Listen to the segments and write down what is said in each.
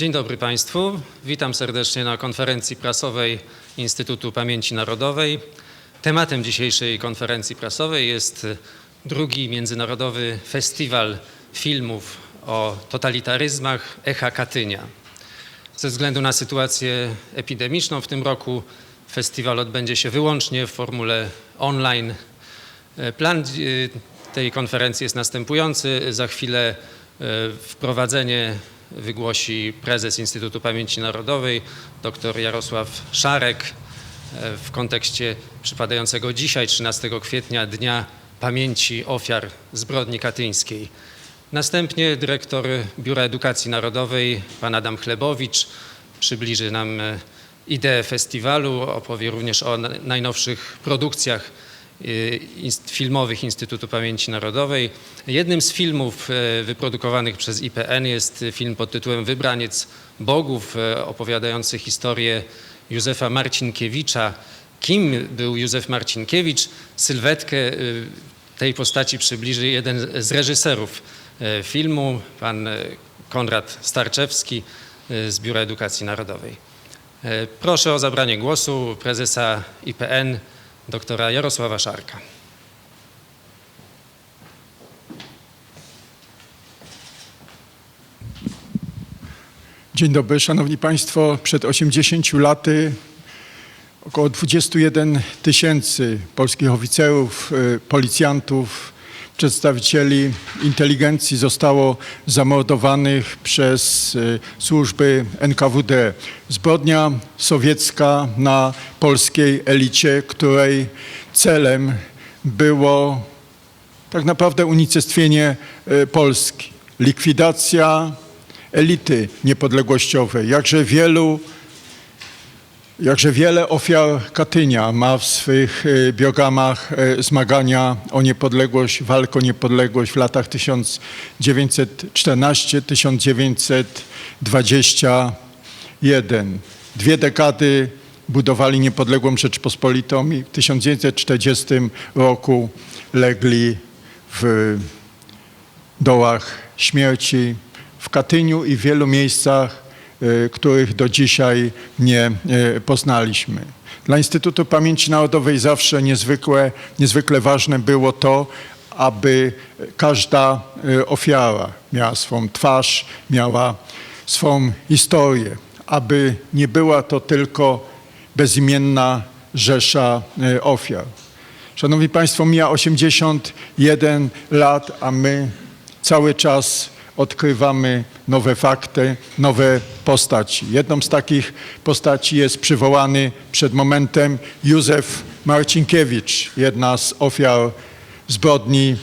Dzień dobry Państwu. Witam serdecznie na konferencji prasowej Instytutu Pamięci Narodowej. Tematem dzisiejszej konferencji prasowej jest drugi Międzynarodowy Festiwal Filmów o Totalitaryzmach Echa Katynia. Ze względu na sytuację epidemiczną w tym roku festiwal odbędzie się wyłącznie w formule online. E, Plan y, tej konferencji jest następujący. Za chwilę e, wprowadzenie wygłosi prezes Instytutu Pamięci Narodowej dr Jarosław Szarek e, w kontekście przypadającego dzisiaj, 13 kwietnia, Dnia Pamięci Ofiar Zbrodni Katyńskiej. Następnie dyrektor Biura Edukacji Narodowej, pan Adam Chlebowicz, przybliży nam e, ideę festiwalu, opowie również o na- najnowszych produkcjach filmowych Instytutu Pamięci Narodowej. Jednym z filmów e, wyprodukowanych przez IPN jest film pod tytułem Wybraniec Bogów, e, opowiadający historię Józefa Marcinkiewicza. Kim był Józef Marcinkiewicz? Sylwetkę y, tej postaci przybliży jeden z reżyserów e, filmu, pan Konrad Starczewski z Biura Edukacji Narodowej. Proszę o zabranie głosu prezesa IPN, doktora Jarosława Szarka. Dzień dobry, Szanowni Państwo. Przed 80 laty około 21 tysięcy polskich oficerów, y, policjantów, przedstawicieli inteligencji zostało zamordowanych przez y, służby NKWD. Zbrodnia sowiecka na polskiej elicie, której celem było tak naprawdę unicestwienie e, Polski, likwidacja elity niepodległościowej. Jakże wielu, jakże wiele ofiar Katynia ma w swych e, biogramach e, zmagania o niepodległość, walkę o niepodległość w latach 1914-1921. Dwie dekady budowali niepodległą Rzeczpospolitą i w 1940 roku legli w dołach śmierci w Katyniu i w wielu miejscach, których do dzisiaj nie e, poznaliśmy. Dla Instytutu Pamięci Narodowej zawsze niezwykle, niezwykle ważne było to, aby każda e, ofiara miała swą twarz, miała swą historię, aby nie była to tylko bezimienna rzesza ofiar. Szanowni Państwo, mija 81 lat, a my cały czas odkrywamy nowe fakty, nowe postaci. Jedną z takich postaci jest przywołany przed momentem Józef Marcinkiewicz, jedna z ofiar zbrodni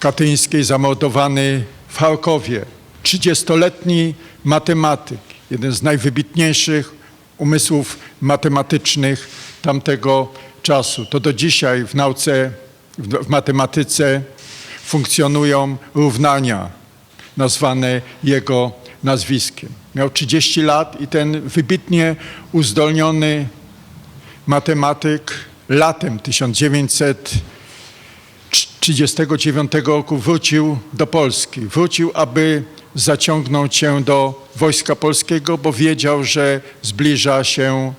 katyńskiej, zamordowany w Charkowie. 30-letni matematyk, jeden z najwybitniejszych umysłów matematycznych tamtego czasu. To do dzisiaj w nauce, w, matematyce funkcjonują równania nazwane jego nazwiskiem. Miał 30 lat i ten wybitnie uzdolniony matematyk latem 1939 roku wrócił do Polski. Wrócił, aby zaciągnąć się do Wojska Polskiego, bo wiedział, że zbliża się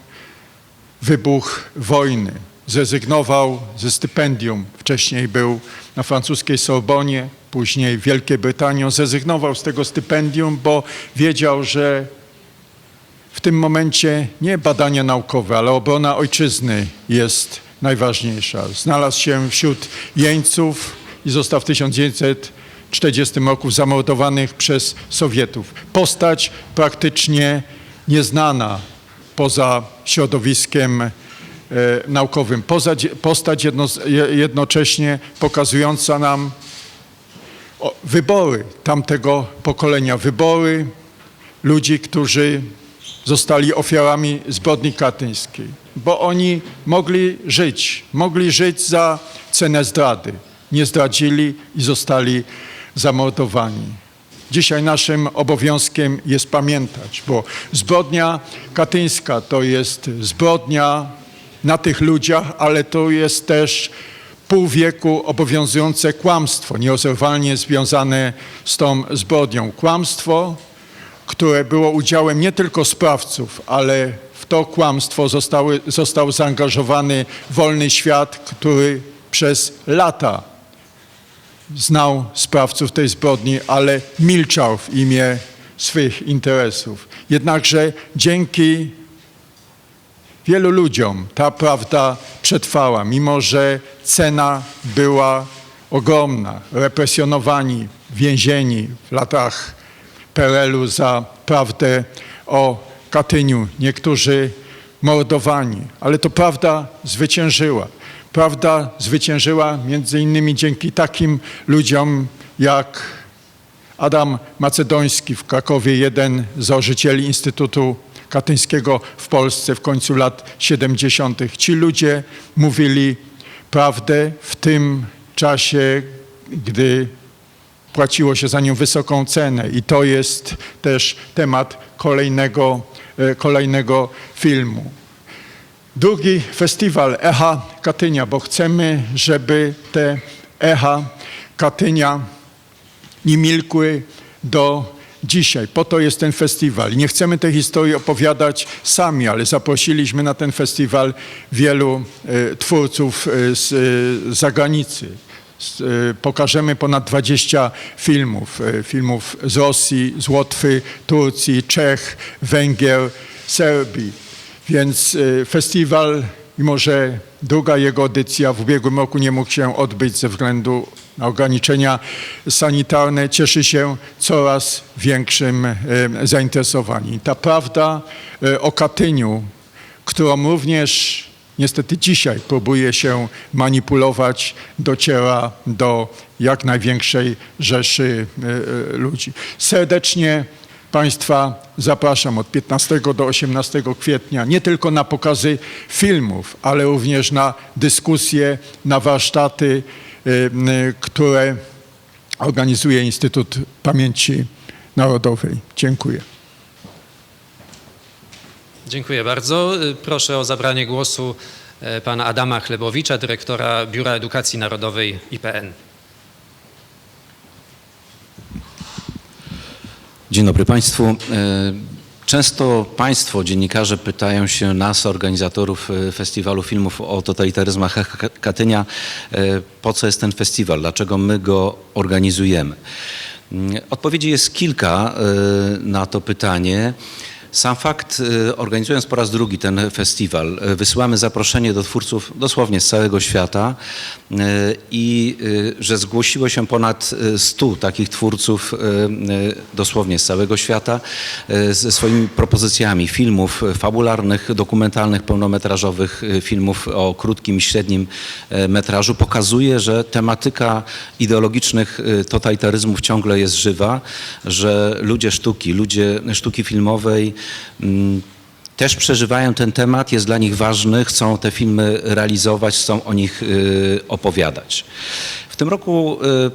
wybuch wojny. Zrezygnował ze stypendium. Wcześniej był na francuskiej Sorbonie, później w Wielkiej Brytanii. On zrezygnował z tego stypendium, bo wiedział, że w tym momencie nie badania naukowe, ale obrona ojczyzny jest najważniejsza. Znalazł się wśród jeńców i został w 1940 roku zamordowanych przez Sowietów. Postać praktycznie nieznana poza środowiskiem e, naukowym. Postać jedno, jednocześnie pokazująca nam wybory tamtego pokolenia, wybory ludzi, którzy zostali ofiarami zbrodni katyńskiej, bo oni mogli żyć, mogli żyć za cenę zdrady. Nie zdradzili i zostali zamordowani. Dzisiaj naszym obowiązkiem jest pamiętać, bo zbrodnia katyńska to jest zbrodnia na tych ludziach, ale to jest też pół wieku obowiązujące kłamstwo, nierozerwalnie związane z tą zbrodnią. Kłamstwo, które było udziałem nie tylko sprawców, ale w to kłamstwo zostały, został zaangażowany wolny świat, który przez lata znał sprawców tej zbrodni, ale milczał w imię swych interesów. Jednakże dzięki wielu ludziom ta prawda przetrwała, mimo że cena była ogromna. Represjonowani, więzieni w latach PRL-u za prawdę o Katyniu, niektórzy mordowani, ale to prawda zwyciężyła. Prawda zwyciężyła między innymi dzięki takim ludziom jak Adam Macedoński w Krakowie, jeden z założycieli Instytutu Katyńskiego w Polsce w końcu lat 70. Ci ludzie mówili prawdę w tym czasie, gdy płaciło się za nią wysoką cenę. I to jest też temat kolejnego, e, kolejnego filmu. Drugi festiwal Echa Katynia, bo chcemy, żeby te echa Katynia nie milkły do dzisiaj. Po to jest ten festiwal. Nie chcemy tej historii opowiadać sami, ale zaprosiliśmy na ten festiwal wielu e, twórców e, z e, zagranicy. Pokażemy ponad 20 filmów. Filmów z Rosji, z Łotwy, Turcji, Czech, Węgier, Serbii. Więc festiwal, mimo że druga jego edycja w ubiegłym roku nie mógł się odbyć ze względu ograniczenia sanitarne, cieszy się coraz większym e, zainteresowaniem. Ta prawda e, o Katyniu, którą również niestety dzisiaj próbuje się manipulować, dociera do jak największej rzeszy e, ludzi. Serdecznie Państwa zapraszam od 15 do 18 kwietnia nie tylko na pokazy filmów, ale również na dyskusje, na warsztaty, które organizuje Instytut Pamięci Narodowej. Dziękuję. Dziękuję bardzo. Y, Proszę o zabranie głosu pana Adama Chlebowicza, dyrektora Biura Edukacji Narodowej IPN. Dzień dobry Państwu. Często Państwo, dziennikarze, pytają się nas, organizatorów e, Festiwalu Filmów o Totalitaryzmach Katynia, e, po co jest ten festiwal, dlaczego my go organizujemy. Mm, Odpowiedzi jest kilka e, na to pytanie. Sam fakt, e, organizując po raz drugi ten festiwal, e, wysyłamy zaproszenie do twórców dosłownie z całego świata e, i że zgłosiło się ponad e, 100 takich twórców dosłownie z całego świata ze swoimi propozycjami filmów fabularnych, dokumentalnych, pełnometrażowych, filmów o krótkim i średnim metrażu. Pokazuje, że tematyka ideologicznych totalitaryzmów ciągle jest żywa, że ludzie sztuki, ludzie sztuki filmowej też przeżywają ten temat, jest dla nich ważny, chcą te filmy realizować, chcą o nich y, opowiadać. W tym roku y,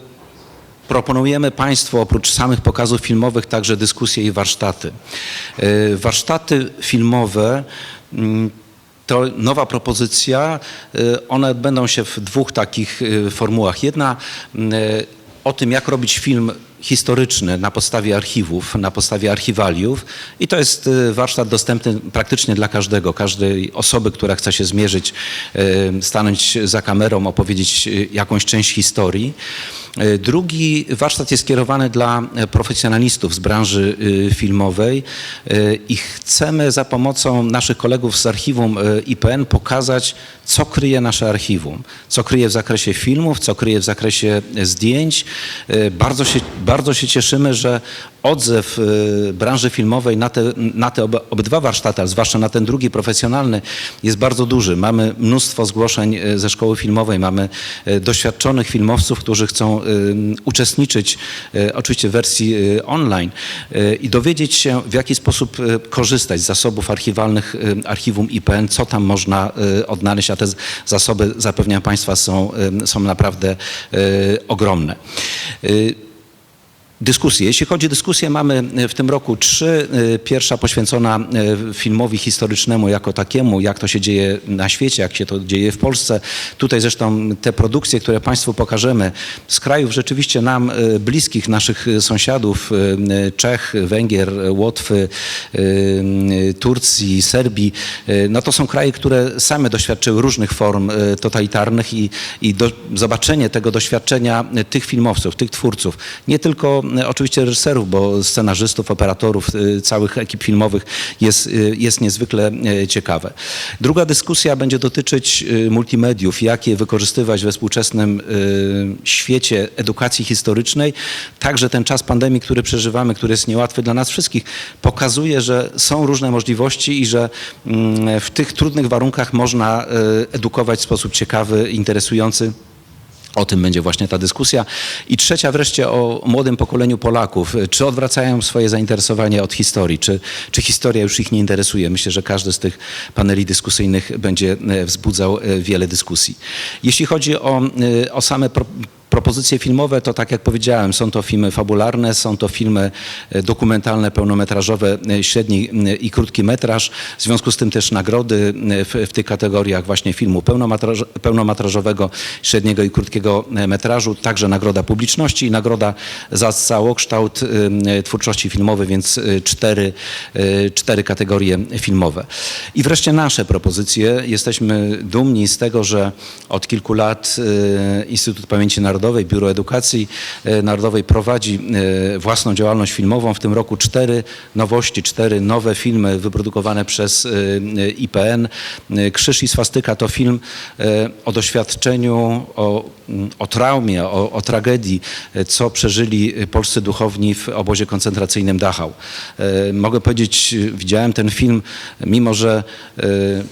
proponujemy Państwu oprócz samych pokazów filmowych także dyskusje i warsztaty. Y, Warsztaty filmowe mm, to nowa propozycja. One będą się w dwóch takich formułach. Jedna o tym, jak robić film historyczny na podstawie archiwów, na podstawie archiwaliów i to jest y, warsztat dostępny praktycznie dla każdego, każdej osoby, która chce się zmierzyć, y, stanąć za kamerą, opowiedzieć y, jakąś część historii. Drugi warsztat jest skierowany dla e, profesjonalistów z branży filmowej i chcemy za pomocą naszych kolegów z archiwum IPN pokazać, co kryje nasze archiwum, co kryje w zakresie filmów, co kryje w zakresie e, zdjęć. Y, Bardzo się, bardzo się cieszymy, że odzew y, branży filmowej na te, na te obydwa warsztaty, ale zwłaszcza na ten drugi profesjonalny jest bardzo duży. Mamy mnóstwo zgłoszeń ze szkoły filmowej, mamy doświadczonych filmowców, którzy chcą uczestniczyć oczywiście w wersji online i dowiedzieć się w jaki sposób korzystać z zasobów archiwalnych archiwum IPN, co tam można odnaleźć, a te zasoby zapewniam Państwa są, y, są naprawdę y, ogromne. Dyskusje. Jeśli chodzi o dyskusję, mamy w tym roku trzy. Y, Pierwsza poświęcona y, filmowi historycznemu jako takiemu, jak to się dzieje na świecie, jak się to dzieje w Polsce. Tutaj zresztą te produkcje, które Państwu pokażemy z krajów rzeczywiście nam bliskich, naszych sąsiadów, Czech, Węgier, Łotwy, Turcji, Serbii, no to są kraje, które same doświadczyły różnych form totalitarnych i, i do, zobaczenie tego doświadczenia tych filmowców, tych twórców, nie tylko oczywiście reżyserów, bo scenarzystów, operatorów, y, całych ekip filmowych jest, y, jest niezwykle ciekawe. Druga dyskusja będzie dotyczyć multimediów, jak je wykorzystywać we współczesnym świecie edukacji historycznej. Także ten czas pandemii, który przeżywamy, który jest niełatwy dla nas wszystkich, pokazuje, że są różne możliwości i że mm, w tych trudnych warunkach można edukować w sposób ciekawy, interesujący. O tym będzie właśnie ta dyskusja. I trzecia wreszcie o młodym pokoleniu Polaków. Czy odwracają swoje zainteresowanie od historii, czy, czy historia już ich nie interesuje? Myślę, że każdy z tych paneli dyskusyjnych będzie e, wzbudzał e, wiele dyskusji. Jeśli chodzi o, e, o same Propozycje filmowe to, tak jak powiedziałem, są to filmy fabularne, są to filmy e, dokumentalne, pełnometrażowe, e, średni e, i krótki metraż. W związku z tym też nagrody w, w tych kategoriach właśnie filmu pełnometraż, pełnometrażowego, średniego i krótkiego metrażu, także nagroda publiczności i nagroda za całokształt twórczości filmowej, więc cztery, cztery kategorie filmowe. I wreszcie nasze propozycje. Jesteśmy dumni z tego, że od kilku lat Instytut Pamięci Narodowej, Biuro Edukacji e, Narodowej prowadzi e, własną działalność filmową. W tym roku cztery nowości, cztery nowe filmy wyprodukowane przez e, IPN. Krzyż i swastyka to film o doświadczeniu, o, o traumie, o, o tragedii, co przeżyli polscy duchowni w obozie koncentracyjnym Dachau. Mogę powiedzieć, widziałem ten film, mimo że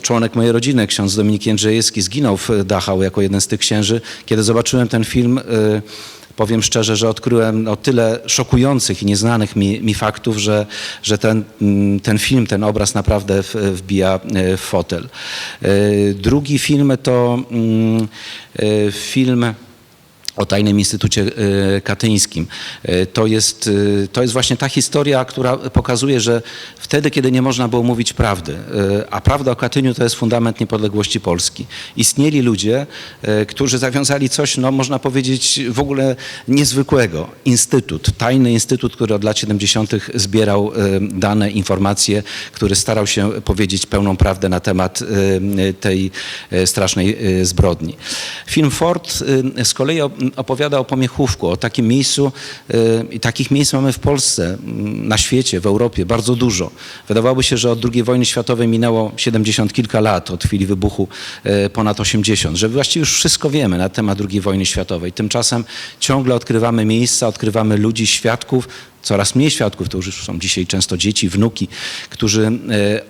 członek mojej rodziny, ksiądz Dominik Jędrzejewski, zginął w Dachau jako jeden z tych księży. Kiedy zobaczyłem ten film, e, powiem szczerze, że odkryłem no, tyle szokujących i nieznanych mi, mi faktów, że, że ten, mm, ten film, ten obraz naprawdę wbija e, w fotel. E, Drugi film to mm, film o Tajnym Instytucie Katyńskim. To jest, to jest właśnie ta historia, która pokazuje, że wtedy, kiedy nie można było mówić prawdy, e, a prawda o Katyniu to jest fundament niepodległości Polski. Istnieli ludzie, e, którzy zawiązali coś, no można powiedzieć, w ogóle niezwykłego. Instytut, tajny instytut, który od lat 70. zbierał e, dane, informacje, który starał się powiedzieć pełną prawdę na temat tej strasznej zbrodni. Film Ford z kolei op- opowiada o Pomiechówku, o takim miejscu i takich miejsc mamy w Polsce, na świecie, w Europie bardzo dużo. Wydawałoby się, że od II wojny światowej minęło 70 kilka lat, od chwili wybuchu e, ponad 80, że właściwie już wszystko wiemy na temat II wojny światowej. Tymczasem ciągle odkrywamy miejsca, odkrywamy ludzi, świadków, coraz mniej świadków, to już są dzisiaj często dzieci, wnuki, którzy e,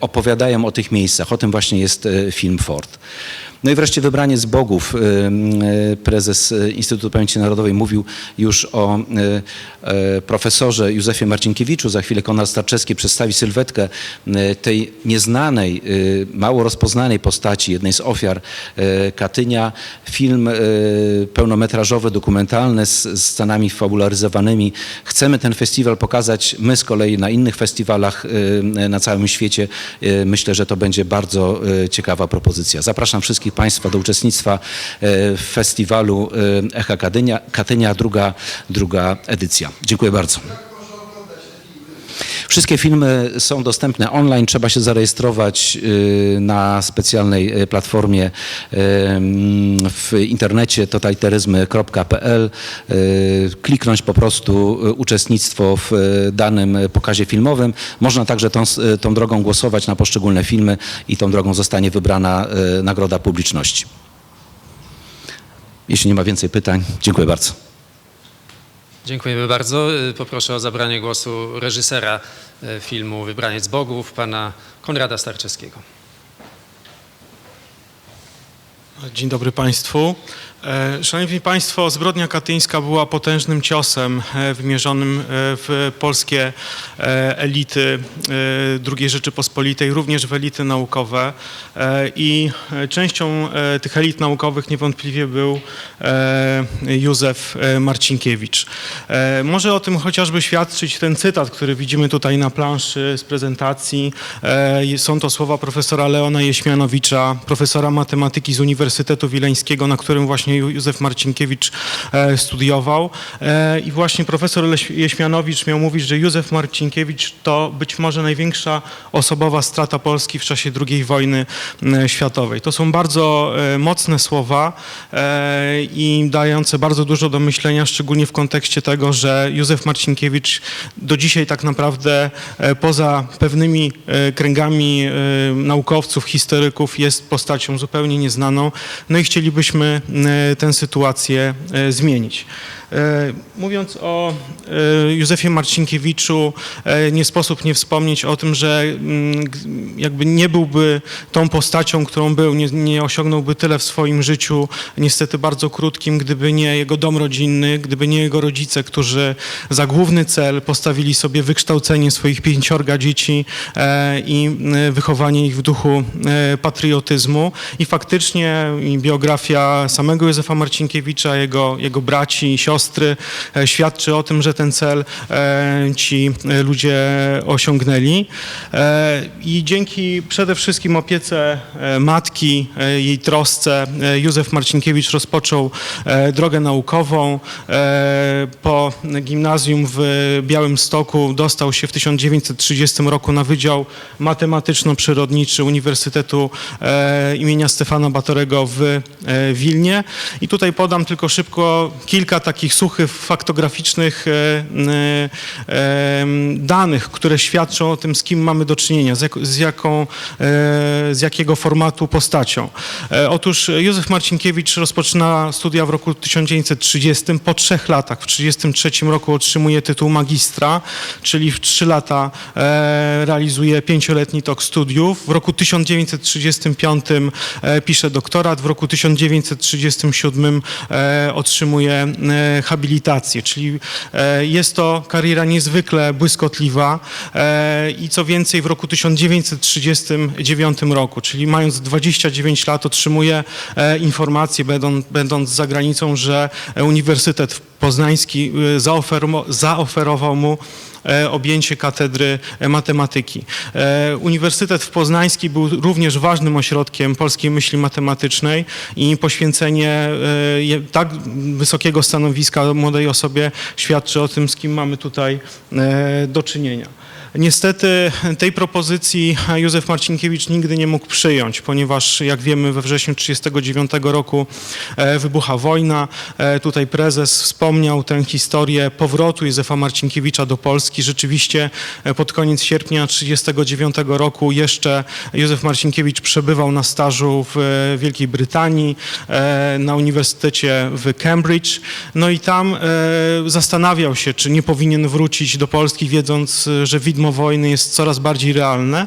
opowiadają o tych miejscach. O tym właśnie jest e, film Ford. No i wreszcie wybranie z bogów. E, Prezes e, Instytutu Pamięci Narodowej mówił już o e, profesorze Józefie Marcinkiewiczu. Za chwilę Konrad Starczewski przedstawi sylwetkę tej nieznanej, mało rozpoznanej postaci, jednej z ofiar Katynia. Film pełnometrażowy, dokumentalny z, scenami fabularyzowanymi. Chcemy ten festiwal pokazać my z kolei na innych festiwalach na całym świecie. Myślę, że to będzie bardzo ciekawa propozycja. Zapraszam wszystkich Państwa do uczestnictwa e, w festiwalu e, Echa Katynia, Katynia druga, druga edycja. Dziękuję bardzo. Wszystkie filmy są dostępne online. Trzeba się zarejestrować y, na specjalnej y, platformie y, w internecie totalitaryzmy.pl. Kliknąć po prostu uczestnictwo w danym pokazie filmowym. Można także tą, tą drogą głosować na poszczególne filmy i tą drogą zostanie wybrana nagroda publiczności. Jeśli nie ma więcej pytań, dziękuję bardzo. Dziękujemy bardzo. Y, Poproszę o zabranie głosu reżysera y, filmu Wybraniec Bogów, pana Konrada Starczewskiego. Dzień dobry Państwu. E, Szanowni Państwo, zbrodnia katyńska była potężnym ciosem e, wymierzonym e, w polskie elity II Rzeczypospolitej, również w elity naukowe. I częścią tych elit naukowych niewątpliwie był Józef Marcinkiewicz. Może o tym chociażby świadczyć ten cytat, który widzimy tutaj na planszy z prezentacji. Są to słowa profesora Leona Jeśmianowicza, profesora matematyki z Uniwersytetu Wileńskiego, na którym właśnie Józef Marcinkiewicz e, studiował. E, I właśnie profesor Jeśmianowicz miał mówić, że Józef Marcinkiewicz to być może największa osobowa strata Polski w czasie II wojny światowej. To są bardzo e, mocne słowa i dające bardzo dużo do myślenia, szczególnie w kontekście tego, że Józef Marcinkiewicz do dzisiaj tak naprawdę poza pewnymi kręgami naukowców, historyków jest postacią zupełnie nieznaną. No i chcielibyśmy tę sytuację e, zmienić. E, Mówiąc o e, Józefie Marcinkiewiczu, e, nie sposób nie wspomnieć o tym, że mm, jakby nie byłby tą postacią, którą był, nie, nie osiągnąłby tyle w swoim życiu, niestety bardzo krótkim, gdyby nie jego dom rodzinny, gdyby nie jego rodzice, którzy za główny cel postawili sobie wykształcenie swoich pięciorga dzieci i wychowanie ich w duchu patriotyzmu. I faktycznie biografia samego Józefa Marcinkiewicza, jego, jego braci i siostry e, świadczy o tym, że ten cel e, ci e, ludzie osiągnęli. I dzięki przede wszystkim opiece matki, jej trosce, Józef Marcinkiewicz rozpoczął drogę naukową. Po gimnazjum w Białymstoku dostał się w 1930 roku na Wydział Matematyczno-Przyrodniczy Uniwersytetu imienia Stefana Batorego w Wilnie. I tutaj podam tylko szybko kilka takich suchych, faktograficznych e, e, danych, które świadczą o tym, z kim mamy do czynienia, z, jak, z, jaką, e, z jakiego formatu postacią. Otóż Józef Marcinkiewicz rozpoczyna studia w roku 1930. Po trzech latach, w 1933 roku otrzymuje tytuł magistra, czyli w trzy lata realizuje pięcioletni tok studiów. W roku 1935 e, pisze doktorat, w roku 1937 e, otrzymuje habilitację, czyli e, jest to kariera niezwykle błyskotliwa e, i co więcej w roku 1939 roku, czyli mając 29 lat otrzymuje e, informację, będąc, będąc za granicą, że Uniwersytet Poznański zaoferował mu objęcie katedry e, matematyki. E, Uniwersytet w Poznański był również ważnym ośrodkiem polskiej myśli matematycznej i poświęcenie e, tak wysokiego stanowiska młodej osobie świadczy o tym, z kim mamy tutaj e, do czynienia. Niestety tej propozycji Józef Marcinkiewicz nigdy nie mógł przyjąć, ponieważ jak wiemy we wrześniu 1939 roku e, wybucha wojna. E, Tutaj prezes wspomniał tę historię powrotu Józefa Marcinkiewicza do Polski. Rzeczywiście e, pod koniec sierpnia 1939 roku jeszcze Józef Marcinkiewicz przebywał na stażu w Wielkiej Brytanii na Uniwersytecie w Cambridge. No i tam zastanawiał się, czy nie powinien wrócić do Polski, wiedząc, że widmo wojny jest coraz bardziej realne.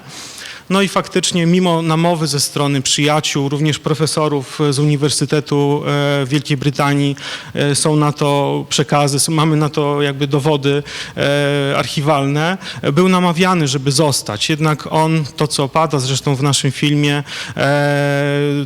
No i faktycznie, mimo namowy ze strony przyjaciół, również profesorów z Uniwersytetu e, Wielkiej Brytanii, e, są na to przekazy, mamy na to jakby dowody e, archiwalne, był namawiany, żeby zostać. Jednak on, to co pada zresztą w naszym filmie,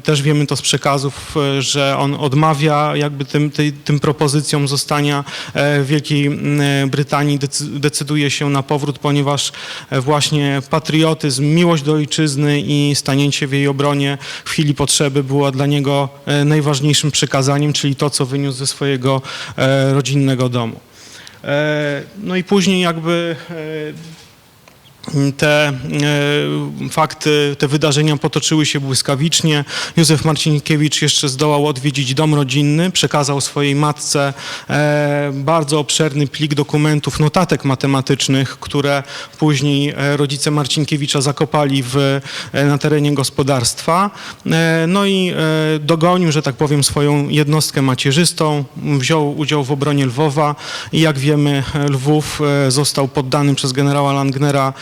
też wiemy to z przekazów, że on odmawia jakby tym, tym propozycjom zostania w Wielkiej Brytanii, decy- decyduje się na powrót, ponieważ właśnie patriotyzm, miłość do ojczyzny i stanięcie w jej obronie w chwili potrzeby było dla niego e, najważniejszym przekazaniem, czyli to, co wyniósł ze swojego e, rodzinnego domu. E, No i później jakby te e, fakty, te wydarzenia potoczyły się błyskawicznie. Józef Marcinkiewicz jeszcze zdołał odwiedzić dom rodzinny, przekazał swojej matce e, bardzo obszerny plik dokumentów, notatek matematycznych, które później e, rodzice Marcinkiewicza zakopali w, e, na terenie gospodarstwa. E, no i e, dogonił, że tak powiem, swoją jednostkę macierzystą, wziął udział w obronie Lwowa i jak wiemy Lwów e, został poddany przez generała Langnera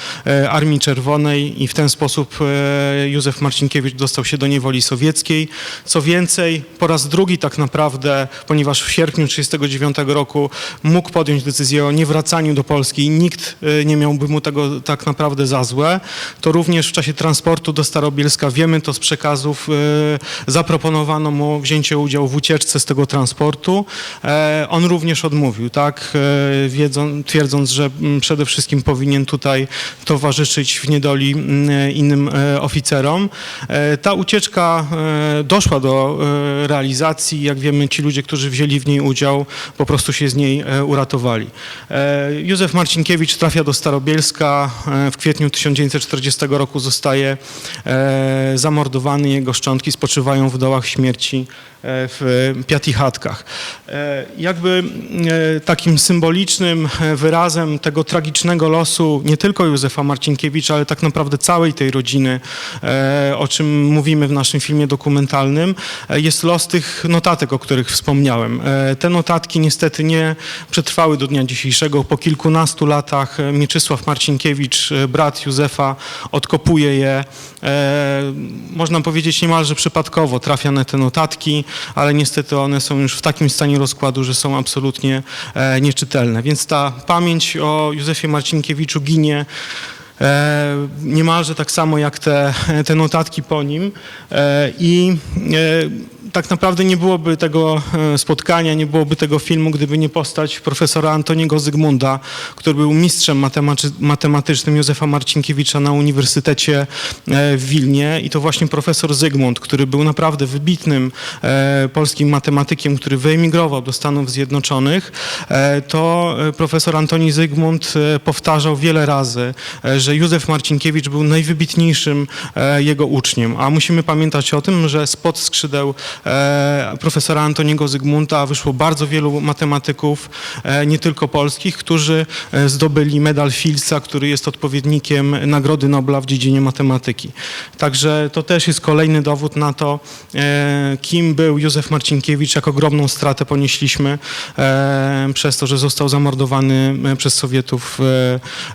Armii Czerwonej i w ten sposób e, Józef Marcinkiewicz dostał się do niewoli sowieckiej. Co więcej, po raz drugi tak naprawdę, ponieważ w sierpniu 1939 roku mógł podjąć decyzję o niewracaniu do Polski i nikt e, nie miałby mu tego tak naprawdę za złe, to również w czasie transportu do Starobielska, wiemy to z przekazów, e, zaproponowano mu wzięcie udziału w ucieczce z tego transportu. E, On również odmówił, tak, e, twierdząc, że mm, przede wszystkim powinien tutaj towarzyszyć w niedoli mm, innym e, oficerom. E, Ta ucieczka e, doszła do realizacji. Jak wiemy, ci ludzie, którzy wzięli w niej udział, po prostu się z niej uratowali. Józef Marcinkiewicz trafia do Starobielska. W kwietniu 1940 roku zostaje zamordowany. Jego szczątki spoczywają w dołach śmierci w Piatichatkach. E, Jakby e, takim symbolicznym e, wyrazem tego tragicznego losu nie tylko Józefa Marcinkiewicza, ale tak naprawdę całej tej rodziny, e, o czym mówimy w naszym filmie dokumentalnym, e, jest los tych notatek, o których wspomniałem. E, Te notatki niestety nie przetrwały do dnia dzisiejszego. Po kilkunastu latach e, Mieczysław Marcinkiewicz, e, brat Józefa, odkopuje je. E, Można powiedzieć niemalże przypadkowo trafia na te notatki, ale niestety one są już w takim stanie rozkładu, że są absolutnie e, nieczytelne. Więc ta pamięć o Józefie Marcinkiewiczu ginie e, niemalże tak samo jak te, te notatki po nim. E, I tak naprawdę nie byłoby tego e, spotkania, nie byłoby tego filmu, gdyby nie postać profesora Antoniego Zygmunda, który był mistrzem matematy- matematycznym Józefa Marcinkiewicza na Uniwersytecie e, w Wilnie. I to właśnie profesor Zygmunt, który był naprawdę wybitnym e, polskim matematykiem, który wyemigrował do Stanów Zjednoczonych, to profesor Antoni Zygmunt powtarzał wiele razy, że Józef Marcinkiewicz był najwybitniejszym jego uczniem. A musimy pamiętać o tym, że spod skrzydeł profesora Antoniego Zygmunta wyszło bardzo wielu matematyków, e, nie tylko polskich, którzy e, zdobyli medal Filca, który jest odpowiednikiem Nagrody Nobla w dziedzinie matematyki. Także to też jest kolejny dowód na to, e, kim był Józef Marcinkiewicz, jak ogromną stratę ponieśliśmy e, przez to, że został zamordowany e, przez Sowietów e,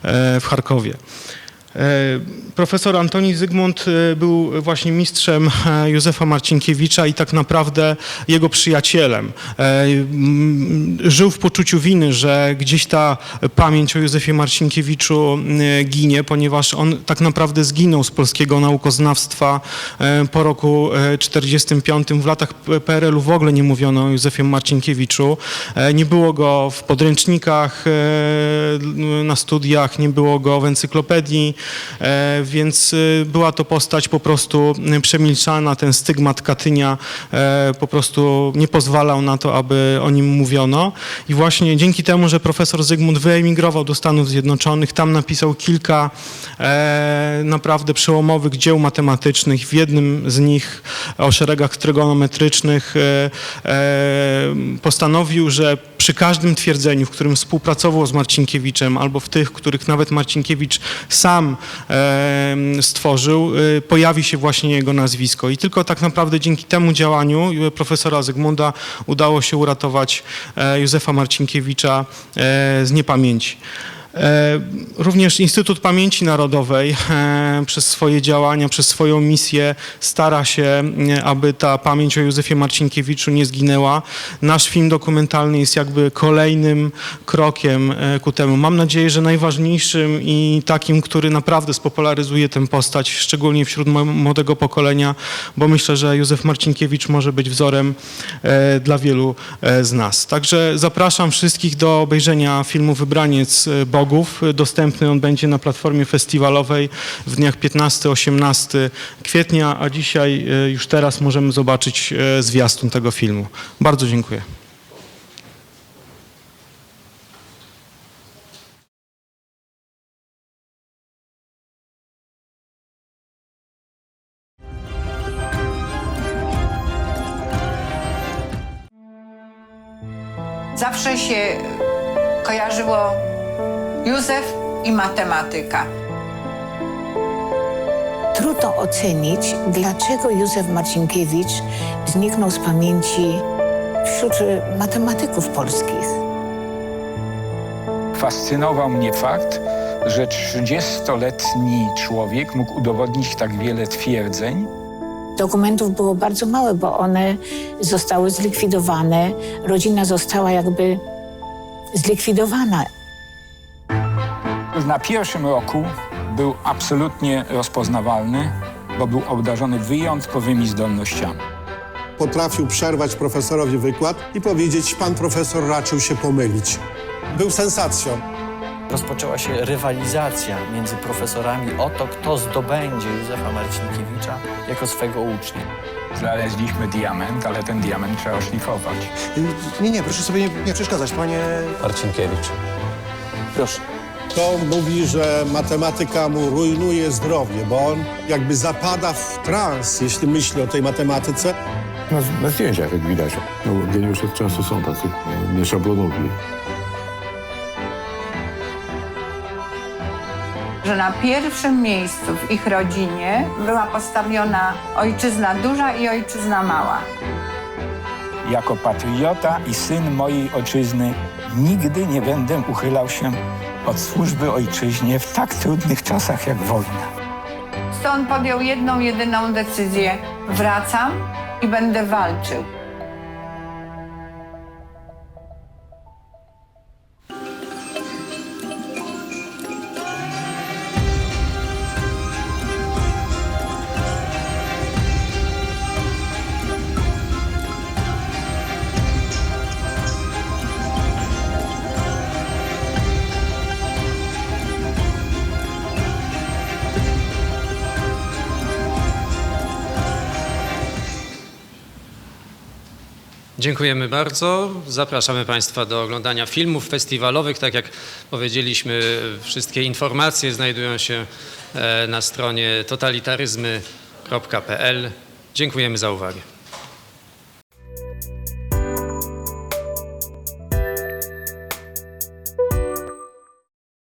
e, w Charkowie. E, Profesor Antoni Zygmunt e, był właśnie mistrzem e, Józefa Marcinkiewicza i tak naprawdę jego przyjacielem. Żył w poczuciu winy, że gdzieś ta pamięć o Józefie Marcinkiewiczu ginie, ponieważ on tak naprawdę zginął z polskiego naukoznawstwa po roku 1945. W latach PRL-u w ogóle nie mówiono o Józefie Marcinkiewiczu. Nie było go w podręcznikach na studiach, nie było go w encyklopedii, więc e, była to postać po prostu przemilczana. Ten stygmat Katynia e, po prostu nie pozwalał na to, aby o nim mówiono. I właśnie dzięki temu, że profesor Zygmunt wyemigrował do Stanów Zjednoczonych, tam napisał kilka e, naprawdę przełomowych dzieł matematycznych. W jednym z nich o szeregach trygonometrycznych e, e, postanowił, że przy każdym twierdzeniu, w którym współpracował z Marcinkiewiczem, albo w tych, których nawet Marcinkiewicz sam stworzył, e, pojawi się właśnie jego nazwisko. I tylko tak naprawdę dzięki temu działaniu e, profesora Zygmunda udało się uratować e, Józefa Marcinkiewicza e, z niepamięci. E, Również Instytut Pamięci Narodowej e, przez swoje działania, przez swoją misję stara się, e, aby ta pamięć o Józefie Marcinkiewiczu nie zginęła. Nasz film dokumentalny jest jakby kolejnym krokiem ku temu. Mam nadzieję, że najważniejszym i takim, który naprawdę spopularyzuje tę postać, szczególnie wśród młodego pokolenia, bo myślę, że Józef Marcinkiewicz może być wzorem dla wielu z nas. Także zapraszam wszystkich do obejrzenia filmu Wybraniec e, Dostępny on będzie na platformie festiwalowej w dniach 15-18 kwietnia, a dzisiaj e, już teraz możemy zobaczyć e, zwiastun tego filmu. Bardzo dziękuję. Zawsze się kojarzyło Józef i matematyka. Trudno ocenić, dlaczego Józef Marcinkiewicz zniknął z pamięci wśród matematyków polskich. Fascynował mnie fakt, że 30-letni człowiek mógł udowodnić tak wiele twierdzeń. Dokumentów było bardzo mało, bo one zostały zlikwidowane. Rodzina została jakby zlikwidowana. Na pierwszym roku był absolutnie rozpoznawalny, bo był obdarzony wyjątkowymi zdolnościami. Potrafił przerwać profesorowi wykład i powiedzieć, pan profesor raczył się pomylić. Był sensacją. Rozpoczęła się rywalizacja między profesorami o to, kto zdobędzie Józefa Marcinkiewicza jako swego ucznia. Znaleźliśmy diament, ale ten diament trzeba szlifować. Nie, nie, proszę sobie nie, nie przeszkadzać, panie... Marcinkiewicz. Proszę. To mówi, że matematyka mu rujnuje zdrowie, bo on jakby zapada w trans, jeśli myśli o tej matematyce. Na, na zdjęciach, jak widać. No, geniusze często są tacy e, nieszablonowi. Że na pierwszym miejscu w ich rodzinie była postawiona ojczyzna duża i ojczyzna mała. Jako patriota i syn mojej ojczyzny nigdy nie będę uchylał się od służby ojczyźnie w tak trudnych czasach jak wojna. Stąd podjął jedną, jedyną decyzję. Wracam i będę walczył. Dziękujemy bardzo. Zapraszamy Państwa do oglądania filmów festiwalowych. Tak jak powiedzieliśmy, wszystkie informacje znajdują się e, na stronie totalitaryzmy.pl. Dziękujemy za uwagę.